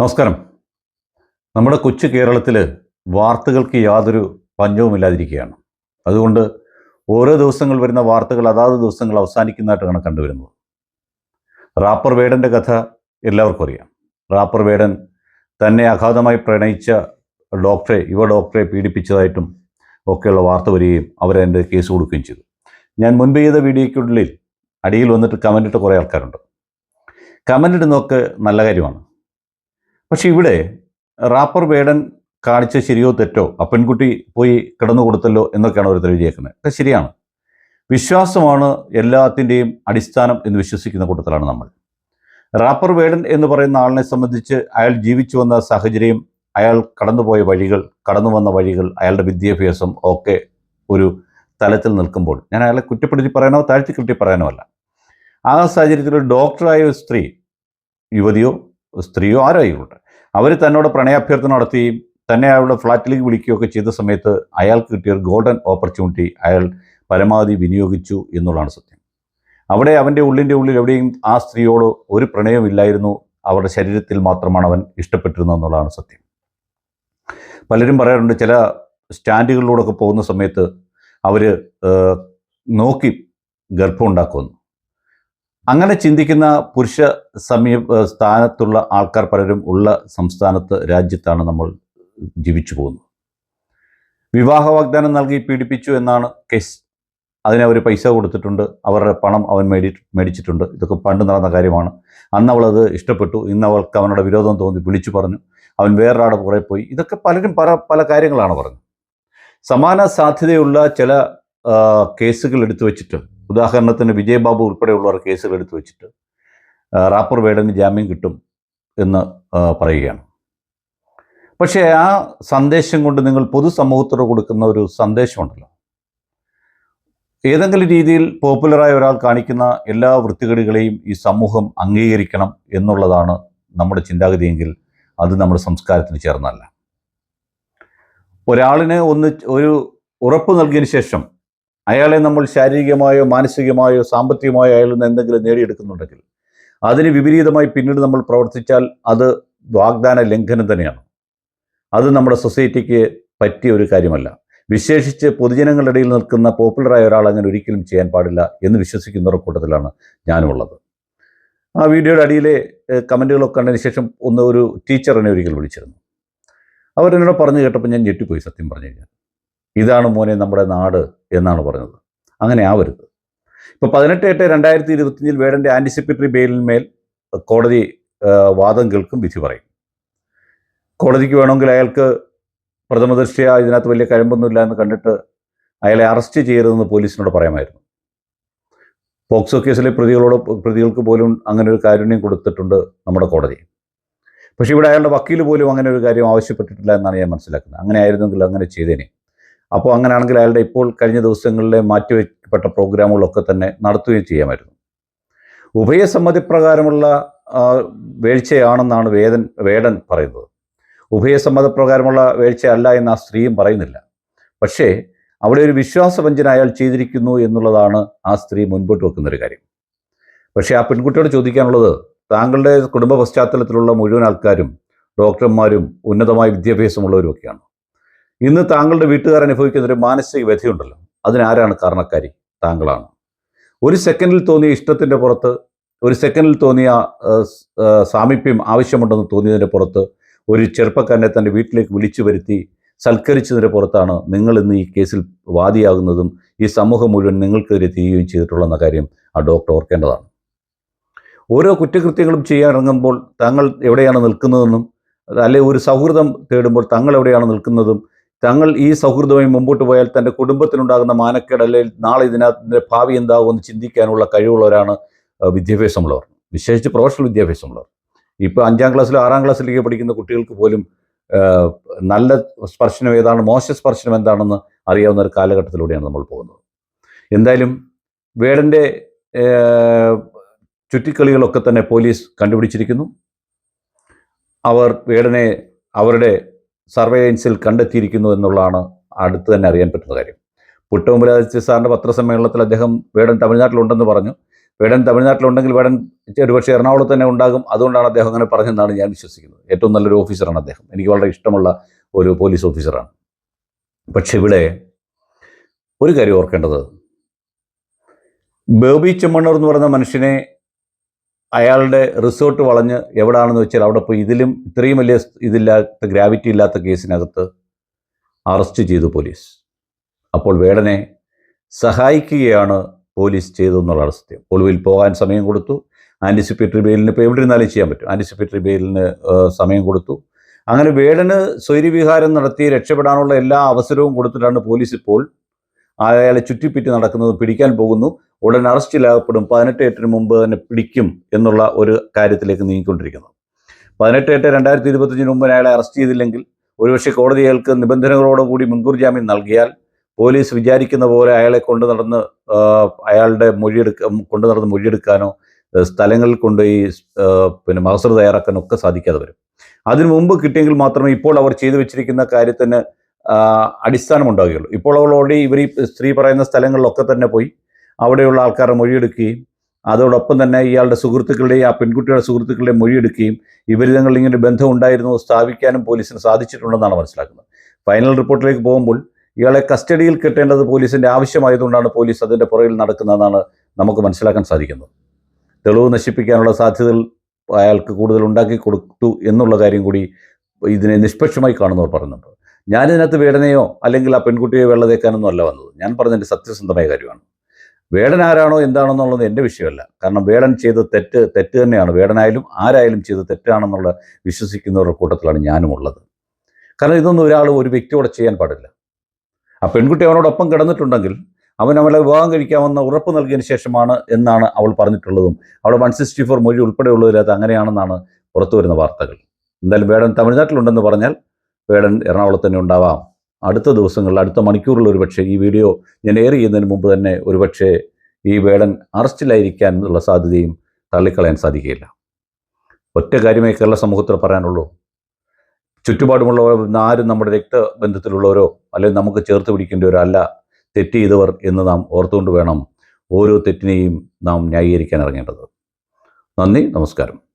നമസ്കാരം. നമ്മുടെ കൊച്ചു കേരളത്തിൽ വാർത്തകൾക്ക് യാതൊരു പഞ്ഞവുമില്ലാതിരിക്കുകയാണ്. അതുകൊണ്ട് ഓരോ ദിവസങ്ങൾ വരുന്ന വാർത്തകൾ അതാത് ദിവസങ്ങൾ അവസാനിക്കുന്നതായിട്ടാണ് കണ്ടുവരുന്നത്. റാപ്പർ വേടന്റെ കഥ എല്ലാവർക്കും അറിയാം. റാപ്പർ വേടൻ തന്നെ അഗാധമായി പ്രണയിച്ച ഡോക്ടറെ യുവ ഡോക്ടറെ പീഡിപ്പിച്ചതായിട്ടും ഒക്കെയുള്ള വാർത്ത വരികയും അവരതിന്റെ കേസ് കൊടുക്കുകയും ചെയ്തു. ഞാൻ മുൻപ് ചെയ്ത വീഡിയോയ്ക്കുള്ളിൽ അടിയിൽ വന്നിട്ട് കമന്റ് ഇട്ട കുറേ ആൾക്കാരുണ്ട്. കമന്റ് ഇടുന്നതൊക്കെ നല്ല കാര്യമാണ്. പക്ഷെ ഇവിടെ റാപ്പർ വേടൻ കാണിച്ച ശരിയോ തെറ്റോ അപ്പൻകുട്ടി പോയി കിടന്നു കൊടുത്തല്ലോ എന്നൊക്കെയാണ് ഓരോരുത്തർ വിജയിക്കുന്നത് അത് ശരിയാണ്. വിശ്വാസമാണ് എല്ലാത്തിന്റെയും അടിസ്ഥാനം എന്ന് വിശ്വസിക്കുന്ന കൂട്ടത്തിലാണ് നമ്മൾ. റാപ്പർ വേടൻ എന്ന് പറയുന്ന ആളിനെ സംബന്ധിച്ച് അയാൾ ജീവിച്ചു വന്ന സാഹചര്യം അയാൾ കടന്നുപോയ വഴികൾ കടന്നു വന്ന വഴികൾ അയാളുടെ വിദ്യാഭ്യാസം ഒക്കെ ഒരു തലത്തിൽ നിൽക്കുമ്പോൾ ഞാൻ അയാളെ കുറ്റപ്പെടുത്തി പറയാനോ താഴ്ത്തി കിട്ടി പറയാനോ അല്ല. ആ സാഹചര്യത്തിൽ ഒരു ഡോക്ടറായ ഒരു സ്ത്രീ യുവതിയോ സ്ത്രീയോ ആരോ ആയിക്കോട്ടെ. അവർ തന്നോട് പ്രണയാഭ്യർത്ഥന നടത്തുകയും തന്നെ അയാളുടെ ഫ്ലാറ്റിലേക്ക് വിളിക്കുകയൊക്കെ ചെയ്ത സമയത്ത് അയാൾക്ക് കിട്ടിയ ഒരു ഗോൾഡൻ ഓപ്പർച്യൂണിറ്റി അയാൾ പരമാവധി വിനിയോഗിച്ചു എന്നുള്ളതാണ് സത്യം. അവിടെ അവന്റെ ഉള്ളിന്റെ ഉള്ളിൽ എവിടെയും ആ സ്ത്രീയോട് ഒരു പ്രണയമില്ലായിരുന്നു അവരുടെ ശരീരത്തിൽ മാത്രമാണ് അവൻ ഇഷ്ടപ്പെട്ടിരുന്നത് എന്നുള്ളതാണ് സത്യം. പലരും പറയാറുണ്ട് ചില സ്റ്റാൻഡുകളിലൂടെയൊക്കെ പോകുന്ന സമയത്ത് അവർ നോക്കി ഗർഭം ഉണ്ടാക്കുമെന്ന്. അങ്ങനെ ചിന്തിക്കുന്ന പുരുഷ സമീപ സ്ഥാനത്തുള്ള ആൾക്കാർ പലരും ഉള്ള സംസ്ഥാനത്ത് രാജ്യത്താണ് നമ്മൾ ജീവിച്ചു പോകുന്നത്. വിവാഹ വാഗ്ദാനം നൽകി പീഡിപ്പിച്ചു എന്നാണ് കേസ്. അതിന് അവർ പൈസ കൊടുത്തിട്ടുണ്ട്. അവരുടെ പണം അവൻ മേടി മേടിച്ചിട്ടുണ്ട്. ഇതൊക്കെ പണ്ട് നടന്ന കാര്യമാണ്. അന്ന് അവളത് ഇഷ്ടപ്പെട്ടു. ഇന്ന് അവൾക്ക് അവനോട് വിരോധം തോന്നി വിളിച്ചു പറഞ്ഞു. അവൻ വേറൊരാടെ പുറകെ പോയി. ഇതൊക്കെ പലരും പല പല കാര്യങ്ങളാണ് പറഞ്ഞത്. സമാന സാധ്യതയുള്ള ചില കേസുകൾ എടുത്തു വെച്ചിട്ട് ഉദാഹരണത്തിന് വിജയബാബു ഉൾപ്പെടെയുള്ളവർ കേസുകൾ എടുത്തു വെച്ചിട്ട് റാപ്പർ വേടന് ജാമ്യം കിട്ടും എന്ന് പറയുകയാണ്. പക്ഷേ ആ സന്ദേശം കൊണ്ട് നിങ്ങൾ പൊതുസമൂഹത്തോട് കൊടുക്കുന്ന ഒരു സന്ദേശമുണ്ടല്ലോ. ഏതെങ്കിലും രീതിയിൽ പോപ്പുലറായ ഒരാൾ കാണിക്കുന്ന എല്ലാ വൃത്തികേടുകളെയും ഈ സമൂഹം അംഗീകരിക്കണം എന്നുള്ളതാണ് നമ്മുടെ ചിന്താഗതിയെങ്കിൽ അത് നമ്മുടെ സംസ്കാരത്തിന് ചേർന്നല്ല ഒരാളിന് ഒന്ന് ഒരു ഉറപ്പ് നൽകിയതിന് ശേഷം അയാളെ നമ്മൾ ശാരീരികമായോ മാനസികമായോ സാമ്പത്തികമായോ അയാളിൽ നിന്ന് എന്തെങ്കിലും നേടിയെടുക്കുന്നുണ്ടെങ്കിൽ അതിന് വിപരീതമായി പിന്നീട് നമ്മൾ പ്രവർത്തിച്ചാൽ അത് വാഗ്ദാന ലംഘനം തന്നെയാണ്. അത് നമ്മുടെ സൊസൈറ്റിക്ക് പറ്റിയ ഒരു കാര്യമല്ല. വിശേഷിച്ച് പൊതുജനങ്ങളുടെ ഇടയിൽ നിൽക്കുന്ന പോപ്പുലറായ ഒരാൾ അങ്ങനെ ഒരിക്കലും ചെയ്യാൻ പാടില്ല എന്ന് വിശ്വസിക്കുന്നവരുടെ കൂട്ടത്തിലാണ് ഞാനുമുള്ളത് ആ വീഡിയോയുടെ അടിയിലെ കമന്റുകളൊക്കെ കണ്ടതിന് ശേഷം ഒന്ന് ഒരു ടീച്ചർ എന്നെ ഒരിക്കൽ വിളിച്ചിരുന്നു. അവരെന്നോട് പറഞ്ഞു കേട്ടപ്പോൾ ഞാൻ ഞെട്ടിപ്പോയി സത്യം പറഞ്ഞു കഴിഞ്ഞാൽ. ഇതാണ് മോനെ നമ്മുടെ നാട് എന്നാണ് പറഞ്ഞത്. അങ്ങനെ ആവരുത്. ഇപ്പോൾ പതിനെട്ട് എട്ട് രണ്ടായിരത്തി ഇരുപത്തിയഞ്ചിൽ വേടന്റെ ആന്റിസിപ്പേറ്ററി ബെയിലിന്മേൽ കോടതി വാദം കേൾക്കും വിധി പറയും. കോടതിക്ക് വേണമെങ്കിൽ അയാൾക്ക് പ്രഥമദൃഷ്ടിയ ഇതിനകത്ത് വലിയ കഴമ്പൊന്നുമില്ല എന്ന് കണ്ടിട്ട് അയാളെ അറസ്റ്റ് ചെയ്യരുതെന്ന് പോലീസിനോട് പറയാമായിരുന്നു. പോക്സോ കേസിലെ പ്രതികളോട് പ്രതികൾക്ക് പോലും അങ്ങനെ ഒരു കാരുണ്യം കൊടുത്തിട്ടുണ്ട് നമ്മുടെ കോടതി. പക്ഷേ ഇവിടെ അയാളുടെ വക്കീൽ പോലും അങ്ങനെ ഒരു കാര്യം ആവശ്യപ്പെട്ടിട്ടില്ല എന്നാണ് ഞാൻ മനസ്സിലാക്കുന്നത്. അങ്ങനെ ആയിരുന്നെങ്കിൽ അങ്ങനെ ചെയ്തേനെ. അപ്പോൾ അങ്ങനെയാണെങ്കിൽ അയാളുടെ ഇപ്പോൾ കഴിഞ്ഞ ദിവസങ്ങളിലെ മാറ്റിവെക്കപ്പെട്ട പ്രോഗ്രാമുകളൊക്കെ തന്നെ നടത്തുകയും ചെയ്യാമായിരുന്നു. ഉഭയസമ്മതിപ്രകാരമുള്ള വേഴ്ചയാണെന്നാണ് വേദൻ വേടൻ പറയുന്നത്. ഉഭയസമ്മതപ്രകാരമുള്ള അല്ല എന്ന് ആ സ്ത്രീയും പറയുന്നില്ല. പക്ഷേ അവിടെ ഒരു വിശ്വാസവഞ്ചന അയാൾ ചെയ്തിരിക്കുന്നു എന്നുള്ളതാണ് ആ സ്ത്രീ മുൻപോട്ട് വെക്കുന്ന ഒരു കാര്യം. പക്ഷേ ആ പെൺകുട്ടിയോട് ചോദിക്കാനുള്ളത് താങ്കളുടെ കുടുംബ പശ്ചാത്തലത്തിലുള്ള മുഴുവൻ ആൾക്കാരും ഡോക്ടർമാരും ഉന്നതമായ വിദ്യാഭ്യാസമുള്ളവരും ഒക്കെയാണ് ഇന്ന് താങ്കളുടെ വീട്ടുകാർ അനുഭവിക്കുന്ന ഒരു മാനസിക വ്യഥയുണ്ടല്ലോ. അതിനാരാണ് കാരണക്കാരി? താങ്കളാണ്. ഒരു സെക്കൻഡിൽ തോന്നിയ ഇഷ്ടത്തിന്റെ പുറത്ത് ഒരു സെക്കൻഡിൽ തോന്നിയ സാമീപ്യം ആവശ്യമുണ്ടെന്ന് തോന്നിയതിന്റെ പുറത്ത് ഒരു ചെറുപ്പക്കാരനെ തന്റെ വീട്ടിലേക്ക് വിളിച്ചു വരുത്തി സൽക്കരിച്ചതിന്റെ പുറത്താണ് നിങ്ങൾ ഇന്ന് ഈ കേസിൽ വാദിയാകുന്നതും ഈ സമൂഹം മുഴുവൻ നിങ്ങൾക്കെതിരെ തിരിയുകയും ചെയ്തിട്ടുള്ളതെന്ന കാര്യം ആ ഡോക്ടർ ഓർക്കേണ്ടതാണ്. ഓരോ കുറ്റകൃത്യങ്ങളും ചെയ്യാൻ ഇറങ്ങുമ്പോൾ തങ്ങൾ എവിടെയാണ് നിൽക്കുന്നതെന്നും അല്ലെ ഒരു സൗഹൃദം തേടുമ്പോൾ തങ്ങൾ എവിടെയാണ് നിൽക്കുന്നതും തങ്ങൾ ഈ സൗഹൃദമായി മുമ്പോട്ട് പോയാൽ തന്റെ കുടുംബത്തിനുണ്ടാകുന്ന മാനക്കേട് അല്ലെങ്കിൽ നാളെ ഇതിനകത്തിന്റെ ഭാവി എന്താകുമെന്ന് ചിന്തിക്കാനുള്ള കഴിവുള്ളവരാണ് വിദ്യാഭ്യാസമുള്ളവർ. വിശേഷിച്ച് പ്രൊഫഷണൽ വിദ്യാഭ്യാസമുള്ളവർ. ഇപ്പോൾ അഞ്ചാം ക്ലാസ്സിലും ആറാം ക്ലാസ്സിലേക്ക് പഠിക്കുന്ന കുട്ടികൾക്ക് പോലും നല്ല സ്പർശനം ഏതാണ് മോശ സ്പർശനം എന്താണെന്ന് അറിയാവുന്ന ഒരു കാലഘട്ടത്തിലൂടെയാണ് നമ്മൾ പോകുന്നത്. എന്തായാലും വേടന്റെ ചുറ്റിക്കളികളൊക്കെ തന്നെ പോലീസ് കണ്ടുപിടിച്ചിരിക്കുന്നു. അവർ വേടനെ അവരുടെ സർവൈലൻസിൽ കണ്ടെത്തിയിരിക്കുന്നു എന്നുള്ളതാണ് അടുത്ത് തന്നെ അറിയാൻ പറ്റുന്ന കാര്യം. പുട്ടമുമ്പരാജ് സാറിന്റെ പത്രസമ്മേളനത്തിൽ അദ്ദേഹം വേടൻ തമിഴ്നാട്ടിലുണ്ടെന്ന് പറഞ്ഞു. വേടൻ തമിഴ്നാട്ടിലുണ്ടെങ്കിൽ വേടൻ ഒരുപക്ഷെ എറണാകുളത്ത് തന്നെ ഉണ്ടാകും. അതുകൊണ്ടാണ് അദ്ദേഹം അങ്ങനെ പറഞ്ഞതെന്നാണ് ഞാൻ വിശ്വസിക്കുന്നത്. ഏറ്റവും നല്ലൊരു ഓഫീസറാണ് അദ്ദേഹം. എനിക്ക് വളരെ ഇഷ്ടമുള്ള ഒരു പോലീസ് ഓഫീസറാണ്. പക്ഷെ ഇവിടെ ഒരു കാര്യം ഓർക്കേണ്ടത്. ബേബി ചെമ്മണ്ണൂർ എന്ന് പറയുന്ന മനുഷ്യനെ അയാളുടെ റിസോർട്ട് വളഞ്ഞ് എവിടാണെന്ന് വെച്ചാൽ അവിടെ പോയി ഇതിലും ഇത്രയും വലിയ ഇതില്ലാത്ത ഗ്രാവിറ്റി ഇല്ലാത്ത കേസിനകത്ത് അറസ്റ്റ് ചെയ്തു പോലീസ്. അപ്പോൾ വേടനെ സഹായിക്കുകയാണ് പോലീസ് ചെയ്തതെന്നുള്ളതാണ് സത്യം ഒളിവിൽ പോകാൻ സമയം കൊടുത്തു. ആന്റിസിപ്പേറ്ററി ബെയിലിന് ഇപ്പോൾ എവിടെ ഇരുന്നാലും ചെയ്യാൻ പറ്റും. ആന്റിസിപ്പേറ്ററി ബെയിലിന് സമയം കൊടുത്തു. അങ്ങനെ വേടന് സ്വൈര്യവിഹാരം നടത്തി രക്ഷപ്പെടാനുള്ള എല്ലാ അവസരവും കൊടുത്തിട്ടാണ് പോലീസ് ഇപ്പോൾ അയാളെ ചുറ്റിപ്പറ്റി നടക്കുന്നത് പിടിക്കാൻ പോകുന്നു. ഉടൻ അറസ്റ്റിലാകപ്പെടും പതിനെട്ട് എട്ടിന് മുമ്പ് തന്നെ പിടിക്കും എന്നുള്ള ഒരു കാര്യത്തിലേക്ക് നീങ്ങിക്കൊണ്ടിരിക്കുന്നു. പതിനെട്ട് എട്ട് രണ്ടായിരത്തി ഇരുപത്തഞ്ചിന് മുമ്പ് അയാളെ അറസ്റ്റ് ചെയ്തില്ലെങ്കിൽ ഒരുപക്ഷെ കോടതി അയാൾക്ക് നിബന്ധനകളോടുകൂടി മുൻകൂർ ജാമ്യം നൽകിയാൽ പോലീസ് വിചാരിക്കുന്ന പോലെ അയാളെ കൊണ്ടു നടന്ന് അയാളുടെ മൊഴിയെടുക്ക കൊണ്ടു നടന്ന് മൊഴിയെടുക്കാനോ സ്ഥലങ്ങളിൽ കൊണ്ടുപോയി പിന്നെ മഹസർ തയ്യാറാക്കാനോ ഒക്കെ സാധിക്കാതെ വരും. അതിനു മുമ്പ് കിട്ടിയെങ്കിൽ മാത്രമേ ഇപ്പോൾ അവർ ചെയ്തു വെച്ചിരിക്കുന്ന കാര്യത്തിന് ആ, ഇപ്പോൾ ഓൾറെഡി ഇവർ ഈ സ്ത്രീ പറയുന്ന സ്ഥലങ്ങളിലൊക്കെ തന്നെ പോയി അവിടെയുള്ള ആൾക്കാരെ മൊഴിയെടുക്കുകയും അതോടൊപ്പം തന്നെ ഇയാളുടെ സുഹൃത്തുക്കളുടെയും ആ പെൺകുട്ടിയുടെ സുഹൃത്തുക്കളുടെയും മൊഴിയെടുക്കുകയും ഇവർ തങ്ങളിൽ ഇങ്ങനെ ബന്ധം ഉണ്ടായിരുന്നു സ്ഥാപിക്കാനും പോലീസിന് സാധിച്ചിട്ടുണ്ടെന്നാണ് മനസ്സിലാക്കുന്നത്. ഫൈനൽ റിപ്പോർട്ടിലേക്ക് പോകുമ്പോൾ ഇയാളെ കസ്റ്റഡിയിൽ കിട്ടേണ്ടത് പോലീസിന്റെ ആവശ്യമായതുകൊണ്ടാണ് പോലീസ് അതിന്റെ പുറകിൽ നടക്കുന്നതെന്നാണ് നമുക്ക് മനസ്സിലാക്കാൻ സാധിക്കുന്നത്. തെളിവ് നശിപ്പിക്കാനുള്ള സാധ്യതകൾ അയാൾക്ക് കൂടുതൽ ഉണ്ടാക്കി കൊടുത്തു എന്നുള്ള കാര്യം കൂടി ഇതിനെ നിഷ്പക്ഷമായി കാണുന്നവർ പറയുന്നുണ്ട്. ഞാനിതിനകത്ത് വേടനയോ അല്ലെങ്കിൽ ആ പെൺകുട്ടിയെ വെള്ളതേക്കാനൊന്നും അല്ല വന്നത്. ഞാൻ പറഞ്ഞതിന്റെ സത്യസന്ധമായ കാര്യമാണ്. വേടൻ ആരാണോ എന്താണെന്നുള്ളത് എന്റെ വിഷയമല്ല. കാരണം വേടൻ ചെയ്ത തെറ്റ് തെറ്റ് തന്നെയാണ്. വേടനായാലും ആരായാലും ചെയ്ത തെറ്റാണെന്നുള്ള വിശ്വസിക്കുന്നവരുടെ കൂട്ടത്തിലാണ് ഞാനും ഉള്ളത് കാരണം ഇതൊന്നും ഒരാൾ ഒരു വ്യക്തിയോടെ ചെയ്യാൻ പാടില്ല. ആ പെൺകുട്ടി അവനോടൊപ്പം കിടന്നിട്ടുണ്ടെങ്കിൽ അവൻ അവളെ വിവാഹം കഴിക്കാമെന്ന ഉറപ്പ് നൽകിയതിന് ശേഷമാണ് എന്നാണ് അവൾ പറഞ്ഞിട്ടുള്ളതും. അവിടെ വൺ സിക്സ്റ്റി ഫോർ മൊഴി ഉൾപ്പെടെയുള്ളതിനകത്ത് അങ്ങനെയാണെന്നാണ് പുറത്തു വരുന്ന വാർത്തകൾ. എന്തായാലും വേടൻ തമിഴ്നാട്ടിലുണ്ടെന്ന് പറഞ്ഞാൽ വേടൻ എറണാകുളത്ത് തന്നെ ഉണ്ടാവാം. അടുത്ത ദിവസങ്ങളിൽ അടുത്ത മണിക്കൂറിൽ ഒരുപക്ഷെ ഈ വീഡിയോ ഞാൻ എയർ ചെയ്യുന്നതിന് മുമ്പ് തന്നെ ഒരുപക്ഷെ ഈ വേടൻ അറസ്റ്റിലായിരിക്കാൻ എന്നുള്ള സാധ്യതയും തള്ളിക്കളയാൻ സാധിക്കുകയില്ല. ഒറ്റ കാര്യമേ കേരള സമൂഹത്തിൽ പറയാനുള്ളൂ. ചുറ്റുപാടുമുള്ളവർ ആരും നമ്മുടെ രക്തബന്ധത്തിലുള്ളവരോ അല്ലെങ്കിൽ നമുക്ക് ചേർത്ത് പിടിക്കേണ്ടവരോ അല്ല തെറ്റ് ചെയ്തവർ എന്ന് നാം ഓർത്തുകൊണ്ട് വേണം ഓരോ തെറ്റിനെയും നാം ന്യായീകരിക്കാൻ ഇറങ്ങേണ്ടത്. നന്ദി നമസ്കാരം.